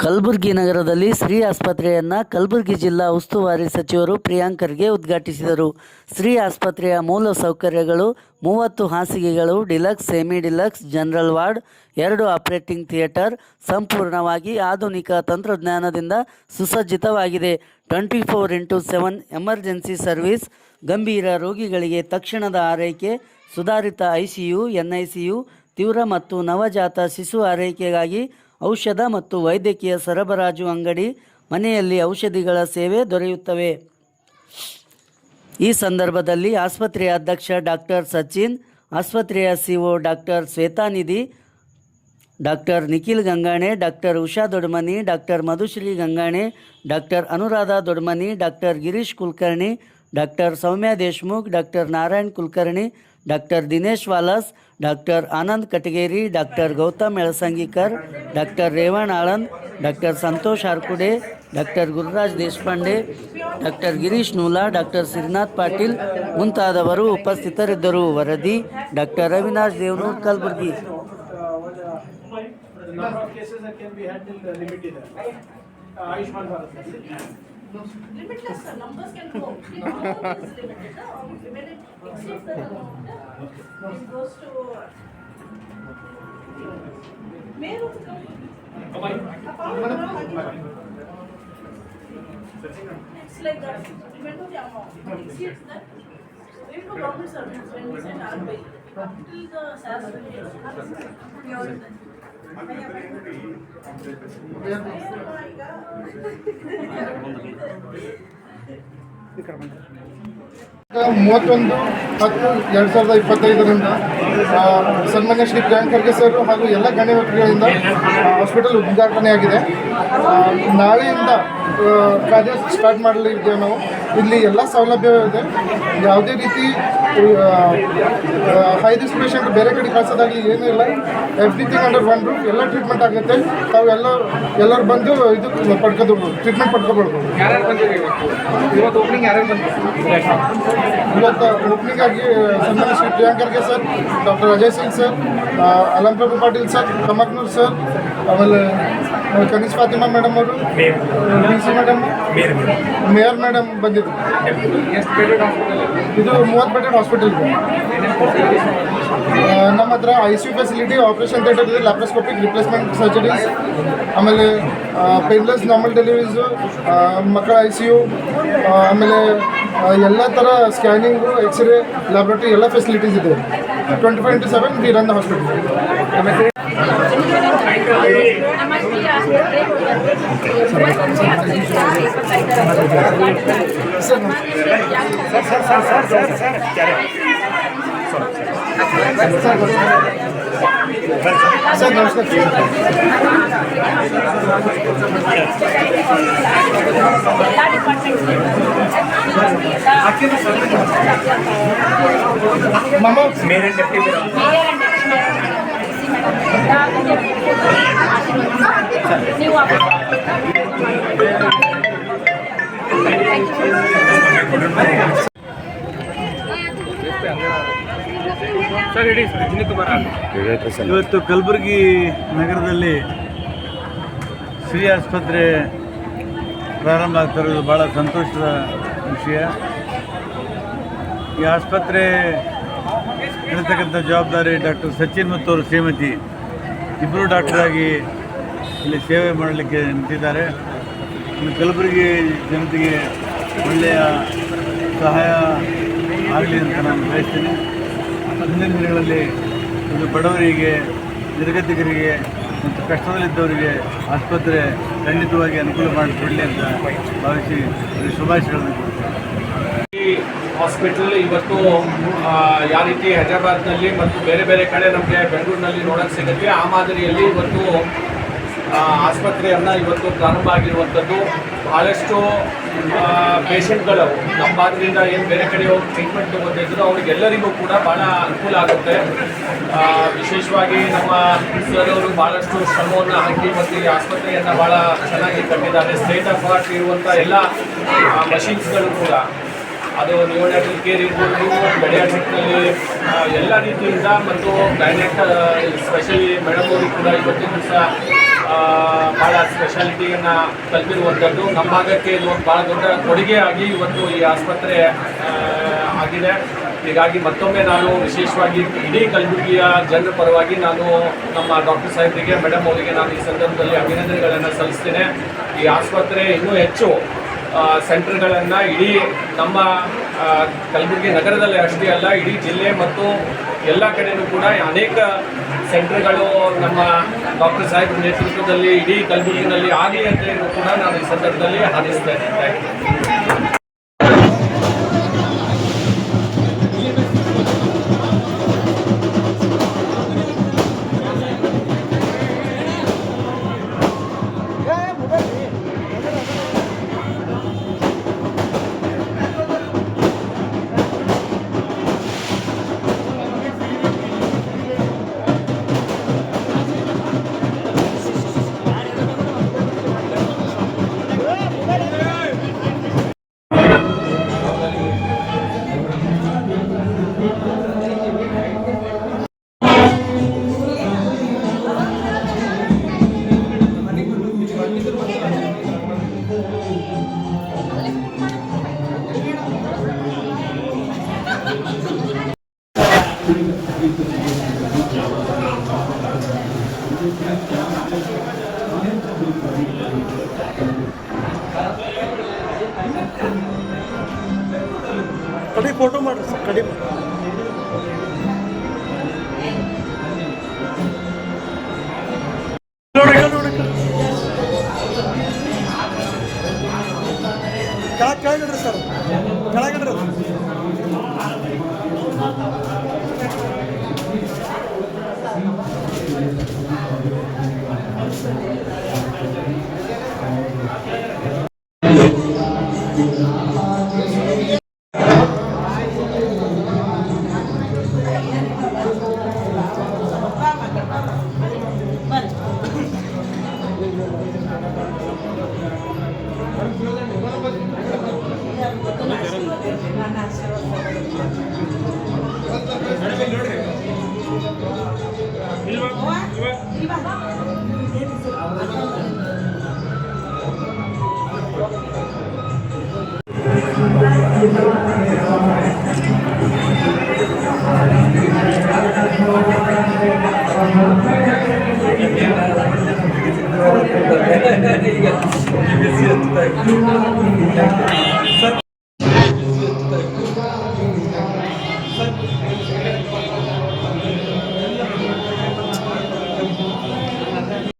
ಕಲಬುರಗಿ ನಗರದಲ್ಲಿ ಶ್ರೀ ಆಸ್ಪತ್ರೆಯನ್ನು ಕಲಬುರಗಿ ಜಿಲ್ಲಾ ಉಸ್ತುವಾರಿ ಸಚಿವರು ಪ್ರಿಯಾಂಕರ್ಗೆ ಉದ್ಘಾಟಿಸಿದರು. ಶ್ರೀ ಆಸ್ಪತ್ರೆಯ ಮೂಲ ಸೌಕರ್ಯಗಳು ಮೂವತ್ತು ಹಾಸಿಗೆಗಳು, deluxe semi deluxe general ward, ಎರಡು ಆಪರೇಟಿಂಗ್ ಥಿಯೇಟರ್ ಸಂಪೂರ್ಣವಾಗಿ ಆಧುನಿಕ ತಂತ್ರಜ್ಞಾನದಿಂದ ಸುಸಜ್ಜಿತವಾಗಿದೆ. Twenty four into seven emergency service, ಗಂಭೀರ ರೋಗಿಗಳಿಗೆ ತಕ್ಷಣದ ಆರೈಕೆ, ಸುಧಾರಿತ ಐಸಿಯು, ಎನ್ಐಸಿಯು, ತೀವ್ರ ಮತ್ತು ನವಜಾತ ಶಿಶು ಆರೈಕೆಗಾಗಿ ಔಷಧ ಮತ್ತು ವೈದ್ಯಕೀಯ ಸರಬರಾಜು ಅಂಗಡಿ ಮನೆಯಲ್ಲಿ ಔಷಧಿಗಳ ಸೇವೆ ದೊರೆಯುತ್ತವೆ. ಈ ಸಂದರ್ಭದಲ್ಲಿ ಆಸ್ಪತ್ರೆಯ ಅಧ್ಯಕ್ಷ ಡಾಕ್ಟರ್ ಸಚಿನ್, ಆಸ್ಪತ್ರೆಯ CEO doctor Shwetanidhi doctor Nikhil Gangane doctor Usha Dodmani doctor Madhushree Gangane doctor Anuradha Dodmani doctor Girish Kulkarni doctor Soumya Deshmukh doctor Narayan Kulkarni doctor Dinesh Walas doctor Anand Katageri doctor Gautam Elasangikar doctor Revan Aland doctor Santosh Harkude doctor Gururaj Deshpande doctor Girish Noola doctor Srinath Patil ಮುಂತಾದವರು ಉಪಸ್ಥಿತರಿದ್ದರು. ವರದಿ doctor Avinash Devanur Kalaburagi number of. limitless sir. Numbers can go. Number is limited. Huh? When it exceeds that amount, it goes to. Mayor of the company. It's like that. Remember the amount. It exceeds that. Even for government servants, when we send our bill, up till the salary, how is it? ಮೂವತ್ತೊಂದು ಹತ್ತು ಎರಡು ಸಾವಿರದ ಇಪ್ಪತ್ತೈದರಿಂದ ಸನ್ಮಾನ್ಯ Shri Priyank Kharge sir ಹಾಗೂ ಎಲ್ಲ ಗಣ್ಯ ವ್ಯಕ್ತಿಗಳಿಂದ ಹಾಸ್ಪಿಟಲ್ ಉದ್ಘಾಟನೆಯಾಗಿದೆ ನಾಳೆಯಿಂದ ಕಾರ್ಯ ಸ್ಟಾರ್ಟ್ ಮಾಡಲಿದ್ದೇವೆ ನಾವು. ಇಲ್ಲಿ ಎಲ್ಲ ಸೌಲಭ್ಯವಿದೆ ಯಾವುದೇ ರೀತಿ ಹೈ ರಿಸ್ಕ್ ಪೇಷಂಟ್ ಬೇರೆ ಕಡೆ ಕಳ್ಸೋದಾಗಲಿ ಏನೂ ಇಲ್ಲ. ಎವ್ರಿಥಿಂಗ್ ಅಂಡರ್ ಒನ್ ರೂಮ್ ಎಲ್ಲ ಟ್ರೀಟ್ಮೆಂಟ್ ಆಗುತ್ತೆ. ತಾವು ಎಲ್ಲ ಎಲ್ಲರೂ ಬಂದು ಇದು ಪಡ್ಕೋದು ಟ್ರೀಟ್ಮೆಂಟ್ ಪಡ್ಕೊಬೋದು. ಇವತ್ತು? ಓಪನಿಂಗ್ ಆಗಿ ಸನ್ಮಾನ್ಯ Shri ಪ್ರಿಯಾಂಕರ್ಗೆ sir doctor Ajay Singh sir Alamprabhu Patil sir Kamaknoor sir ಆಮೇಲೆ ಕನೀಶ್ ಫಾತಿಮಾ ಮೇಡಮ್ ಅವರು? D C madam? Mayor madam ಬಂದಿದ್ರು. ಹಾಸ್ಪಿಟಲ್ ಇದು ಮೂವತ್ತು ಬೆಡೆಡ್ ಹಾಸ್ಪಿಟಲ್ ನಮ್ಮ ಹತ್ರ I C U facility operation theatre ಇದೆ ಲ್ಯಾಪ್ರೋಸ್ಕೋಪಿಕ್ ರಿಪ್ಲೇಸ್ಮೆಂಟ್ ಸರ್ಜರೀಸ್ ಆಮೇಲೆ ಪೇನ್ಲೆಸ್ ನಾರ್ಮಲ್ ಡೆಲಿವರೀಸು ಮಕ್ಕಳ ಐ ಸಿ ಯು ಆಮೇಲೆ ಎಲ್ಲ ಥರ ಸ್ಕ್ಯಾನಿಂಗು ಎಕ್ಸ್ರೇ ಲ್ಯಾಬ್ರೇಟ್ರಿ ಎಲ್ಲ ಫೆಸಿಲಿಟೀಸ್ ಇದೆ. Twenty five into seven we run the hospital ನಮ್ಮ ಹೆಸರು ಸರ್ ನಮಸ್ಕಾರ ರಜನಿ ಕುಮಾರ್ ಇವತ್ತು ಕಲಬುರಗಿ ನಗರದಲ್ಲಿ ಶ್ರೀ ಆಸ್ಪತ್ರೆ ಪ್ರಾರಂಭ ಆಗ್ತಿರೋದು ಭಾಳ ಸಂತೋಷದ ವಿಷಯ. ಈ ಆಸ್ಪತ್ರೆ ಇರತಕ್ಕಂಥ ಜವಾಬ್ದಾರಿ ಡಾಕ್ಟರ್ ಸಚಿನ್ ಮತ್ತು ಅವರು ಶ್ರೀಮತಿ. ಇಬ್ಬರು ಡಾಕ್ಟರಾಗಿ ಇಲ್ಲಿ ಸೇವೆ ಮಾಡಲಿಕ್ಕೆ ನಿಂತಿದ್ದಾರೆ. ಕಲಬುರಗಿ ಜನತೆಗೆ ಒಳ್ಳೆಯ ಸಹಾಯ ಆಗಲಿ ಅಂತ ನಾನು ಬಯಸ್ತೀನಿ. ಮುಂದಿನ ದಿನಗಳಲ್ಲಿ ಒಂದು ಬಡವರಿಗೆ, ನಿರ್ಗತಿಕರಿಗೆ ಮತ್ತು ಕಷ್ಟದಲ್ಲಿದ್ದವರಿಗೆ ಆಸ್ಪತ್ರೆ ಖಂಡಿತವಾಗಿ ಅನುಕೂಲ ಮಾಡಿಕೊಡಲಿ ಅಂತ ಭಾವಿಸಿ ಶುಭಾಶಯಗಳನ್ನು ಕೊಡ್ತೇನೆ ಹಾಸ್ಪಿಟಲ್ ಇವತ್ತು ಯಾವ ರೀತಿ ಹೈದರಾಬಾದ್ನಲ್ಲಿ ಮತ್ತು ಬೇರೆ ಬೇರೆ ಕಡೆ ನಮಗೆ ಬೆಂಗಳೂರಿನಲ್ಲಿ ನೋಡೋಕ್ಕೆ ಸಿಗುತ್ತೆ. ಆ ಮಾದರಿಯಲ್ಲಿ ಇವತ್ತು ಆಸ್ಪತ್ರೆಯನ್ನು ಇವತ್ತು ಪ್ರಾರಂಭ ಆಗಿರುವಂಥದ್ದು. ಭಾಳಷ್ಟು ಪೇಷಂಟ್ಗಳು ನಮ್ಮ ಭಾಗದಿಂದ ಏನು ಬೇರೆ ಕಡೆ ಹೋಗಿ ಟ್ರೀಟ್ಮೆಂಟ್ ತೊಗೊತಿದ್ರು ಅವ್ರಿಗೆಲ್ಲರಿಗೂ ಕೂಡ ಭಾಳ ಅನುಕೂಲ ಆಗುತ್ತೆ. ವಿಶೇಷವಾಗಿ ನಮ್ಮ ಸರ್ ಅವರು ಭಾಳಷ್ಟು ಶ್ರಮವನ್ನು ಹಾಕಿ ಮತ್ತು ಈ ಆಸ್ಪತ್ರೆಯನ್ನು ಭಾಳ ಚೆನ್ನಾಗಿ ಕಟ್ಟಿದ್ದಾರೆ. ಸ್ಟೇಟ್ ಆಫ್ ಆರ್ಟ್ ಇರುವಂಥ ಎಲ್ಲ ಮಷಿನ್ಸ್ಗಳು ಕೂಡ. ಅದು ನಿಯೋಡ್ಯಾಟಿಕ್ ಕೇರ್ ಇರ್ಬೋದು. ಪೆಡಿಯಾಟ್ರಿಕ್ನಲ್ಲಿ ಎಲ್ಲ ರೀತಿಯಿಂದ ಮತ್ತು ಗೈನೆಟ್ ಸ್ಪೆಷಲಿ ಮೇಡಮ್ ಅವರು ಕೂಡ ಇವತ್ತಿನ ದಿವಸ ಭಾಳ ಸ್ಪೆಷಾಲಿಟಿಯನ್ನು ಕಲ್ಪಿರುವಂಥದ್ದು ನಮ್ಮ ಭಾಗಕ್ಕೆ ಇದು ಒಂದು ಭಾಳ ದೊಡ್ಡ ಕೊಡುಗೆ ಆಗಿ ಇವತ್ತು ಈ ಆಸ್ಪತ್ರೆ ಆಗಿದೆ. ಹೀಗಾಗಿ ಮತ್ತೊಮ್ಮೆ ನಾನು ವಿಶೇಷವಾಗಿ ಇಡೀ ಕಲಬುರಗಿಯ ಜನರ ಪರವಾಗಿ ನಾನು ನಮ್ಮ ಡಾಕ್ಟರ್ ಸಾಹೇಬರಿಗೆ ಮೇಡಮ್ ಅವರಿಗೆ ನಾನು ಈ ಸಂದರ್ಭದಲ್ಲಿ ಅಭಿನಂದನೆಗಳನ್ನು ಸಲ್ಲಿಸ್ತೇನೆ. ಈ ಆಸ್ಪತ್ರೆ ಇನ್ನೂ ಹೆಚ್ಚು ಸೆಂಟರ್ಗಳನ್ನು ಇಡೀ ನಮ್ಮ ಕಲಬುರಗಿ ನಗರದಲ್ಲಿ ಅಷ್ಟೇ ಅಲ್ಲ, ಇಡೀ ಜಿಲ್ಲೆ ಮತ್ತು ಎಲ್ಲ ಕಡೆಯೂ ಕೂಡ ಅನೇಕ ಸೆಂಟರ್ಗಳು ನಮ್ಮ ಡಾಕ್ಟರ್ ಸಾಹೇಬ್ ನೇತೃತ್ವದಲ್ಲಿ ಇಡೀ ಕಲಬುರಗಿನಲ್ಲಿ ಆಗಲಿ ಅಂತ ಕೂಡ ನಾನು ಈ ಸಂದರ್ಭದಲ್ಲಿ ಹಾರಿಸ್ತೇನೆ ಥ್ಯಾಂಕ್ ಫೋಟೋ ಮಾಡ್ರಿ ಸರ್ ಕಡಿಮೆ. ಕೆಳಗಿಡ್ರಿ ಸರ್ ಕೆಳಗಿಡ್ರಿ. ಈಗ Thank you.